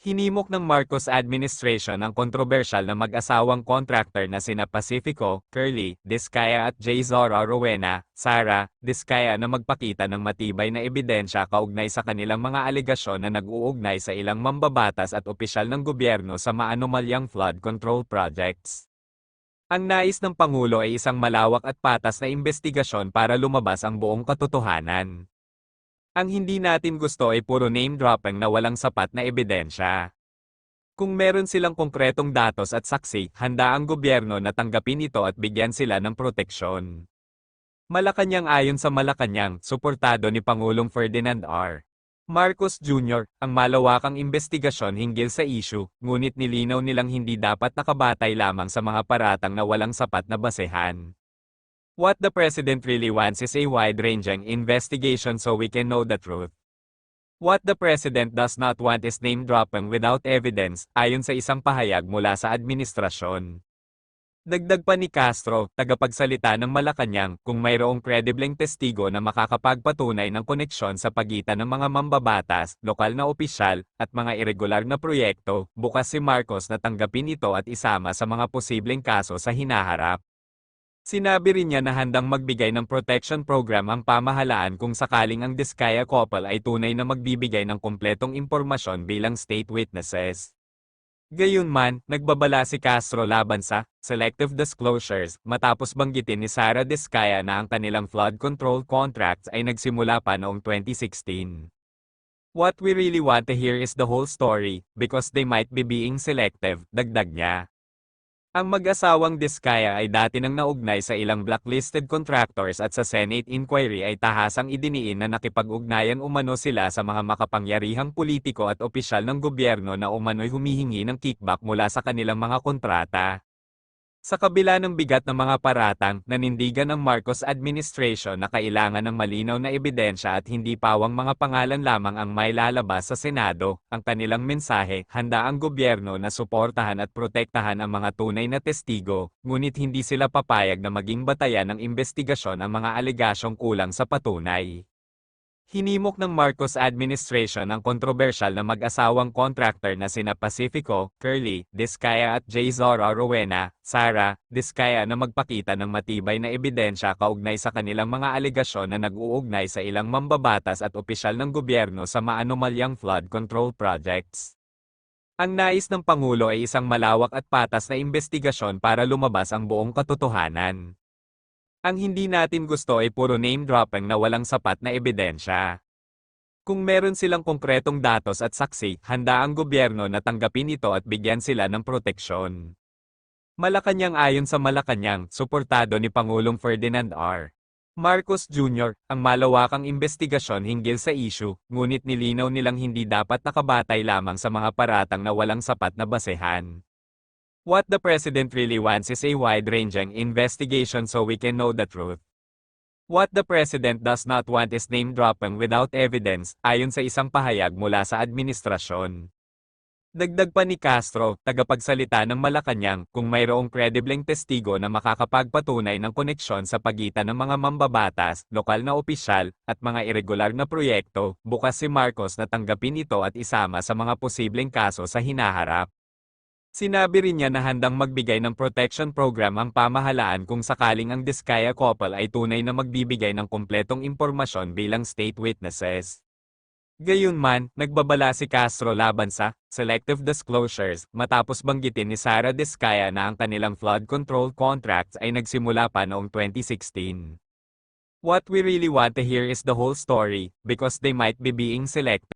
Hinimok ng Marcos administration ang kontrobersyal na mag-asawang contractor na sina Pacifico, Curly, Diskaya at J. Zora Rowena, Sara, Diskaya na magpakita ng matibay na ebidensya kaugnay sa kanilang mga alegasyon na nag-uugnay sa ilang mambabatas at opisyal ng gobyerno sa maanomalyang flood control projects. Ang nais ng Pangulo ay isang malawak at patas na investigasyon para lumabas ang buong katotohanan. Ang hindi natin gusto ay puro name dropping na walang sapat na ebidensya. Kung meron silang konkretong datos at saksi, handa ang gobyerno na tanggapin ito at bigyan sila ng proteksyon. Malacanang ayon sa Malacanang, suportado ni Pangulong Ferdinand R. Marcos Jr., ang malawakang investigasyon hinggil sa issue, ngunit nilinaw nilang hindi dapat nakabatay lamang sa mga paratang na walang sapat na basehan. What the president really wants is a wide-ranging investigation so we can know the truth. What the president does not want is name-dropping without evidence, ayon sa isang pahayag mula sa administrasyon. Dagdag pa ni Castro, tagapagsalita ng Malacanang, kung mayroong kredibleng testigo na makakapagpatunay ng koneksyon sa pagitan ng mga mambabatas, lokal na opisyal, at mga irregular na proyekto, bukas si Marcos na tanggapin ito at isama sa mga posibleng kaso sa hinaharap. Sinabi rin niya na handang magbigay ng protection program ang pamahalaan kung sakaling ang Diskaya couple ay tunay na magbibigay ng kumpletong impormasyon bilang state witnesses. Gayunman, nagbabala si Castro laban sa selective disclosures matapos banggitin ni Sara Diskaya na ang kanilang flood control contracts ay nagsimula pa noong 2016. What we really want to hear is the whole story, because they might be being selective, dagdag niya. Ang mag-asawang Diskaya ay dati nang naugnay sa ilang blacklisted contractors at sa Senate inquiry ay tahasang idiniin na nakipag-ugnayan umano sila sa mga makapangyarihang politiko at opisyal ng gobyerno na umano'y humihingi ng kickback mula sa kanilang mga kontrata. Sa kabila ng bigat ng mga paratang, nanindigan ng Marcos administration na kailangan ng malinaw na ebidensya at hindi pawang mga pangalan lamang ang may lalabas sa Senado. Ang kanilang mensahe, handa ang gobyerno na suportahan at protektahan ang mga tunay na testigo, ngunit hindi sila papayag na maging batayan ng investigasyon ang mga alegasyong kulang sa patunay. Hinimok ng Marcos administration ang kontrobersyal na mag-asawang contractor na sina Pacifico, Curly, Diskaya at J. Zora Rowena, Sara, Diskaya na magpakita ng matibay na ebidensya kaugnay sa kanilang mga alegasyon na nag-uugnay sa ilang mambabatas at opisyal ng gobyerno sa maanomalyang flood control projects. Ang nais ng Pangulo ay isang malawak at patas na investigasyon para lumabas ang buong katotohanan. Ang hindi natin gusto ay puro name dropping na walang sapat na ebidensya. Kung meron silang konkretong datos at saksi, handa ang gobyerno na tanggapin ito at bigyan sila ng proteksyon. Malacanang ayon sa Malacanang, suportado ni Pangulong Ferdinand R. Marcos Jr., ang malawakang investigasyon hinggil sa issue, ngunit nilinaw nilang hindi dapat nakabatay lamang sa mga paratang na walang sapat na basehan. What the president really wants is a wide-ranging investigation so we can know the truth. What the president does not want is name-dropping without evidence, ayon sa isang pahayag mula sa administrasyon. Dagdag pa ni Castro, tagapagsalita ng Malacanang, kung mayroong kredibleng testigo na makakapagpatunay ng koneksyon sa pagitan ng mga mambabatas, lokal na opisyal, at mga irregular na proyekto, bukas si Marcos na tanggapin ito at isama sa mga posibleng kaso sa hinaharap. Sinabi rin niya na handang magbigay ng protection program ang pamahalaan kung sakaling ang Diskaya couple ay tunay na magbibigay ng kumpletong impormasyon bilang state witnesses. Gayunman, nagbabala si Castro laban sa selective disclosures matapos banggitin ni Sara Diskaya na ang kanilang flood control contracts ay nagsimula pa noong 2016. What we really want to hear is the whole story, because they might be being selected.